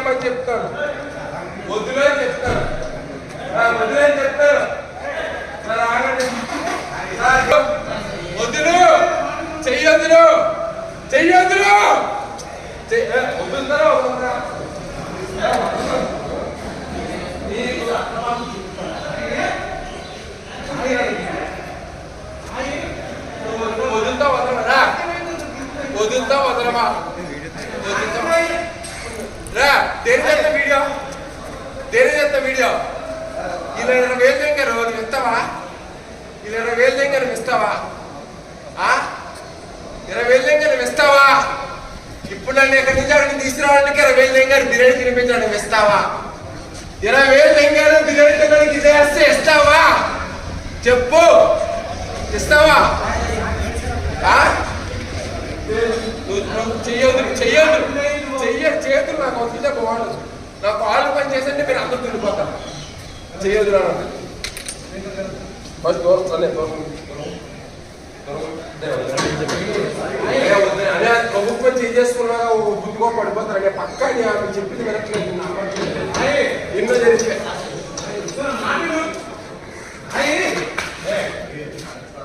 వదిలేయమని చెప్తాను వదిలే చెప్తాను ఆ, వదిలే చెప్తాను వదిలు చెయ్యొద్దులు చెయ్యొద్దులు వదులుతారా నువ్వు వదులుతా వదలరా వదులుతా వదలమా వదులుతా రా. ఇదిగో చేస్తా ఇలా ఇరవై వేలు దగ్గర నువ్వు ఇస్తావా ఇలా ఇరవై వేలు దగ్గర నువ్వు ఇస్తావా ఇరవై వేలు దగ్గర నువ్వు ఇస్తావా ఇప్పుడు నన్ను ఎక్కడి నుంచి అక్కడికి తీసుకురావడానికి ఇరవై వేలు దగ్గర బిర్యానీ తినిపించడానికి ఇస్తావా ఇరవై వేలు దగ్గర బిర్యానీ తినడానికి చేస్తే ఇస్తావా? చెప్పు. ఇస్తావా? ఆ? నువ్వు చెయ్యొద్దు చెయ్యొద్దు. చెయ్య చేతులు నాకు వస్తుంటే బాగుండదు నాకు కాళ్ళు పని చేసంటే మీరు చెయ్యొద్దు ఫస్ట్ దూరం అదే ప్రభుత్వం చేసుకున్నా బుద్ధిగా పడిపోతారు. అంటే పక్కా నేను చెప్పింది వినట్లేదు ఎన్నో జరిగితే.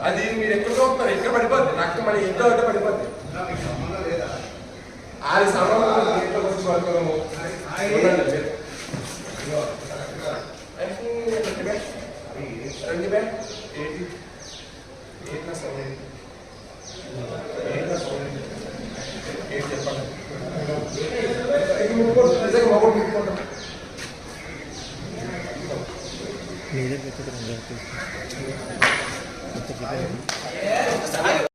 అది మీరు ఎక్కడ చూస్తున్నారు ఎక్కడ పడిపోద్ది? రక్తం మన ఇంట్లో అంటే పడిపోద్ది. ఆది సంబంధం 70 में 80 8 ना 70 8 ना 70 8 చెప్పండి ఇది ముక్కు నిజంగా మొబైల్ తీసుకోండి నీదే పెట్టుకుంటాం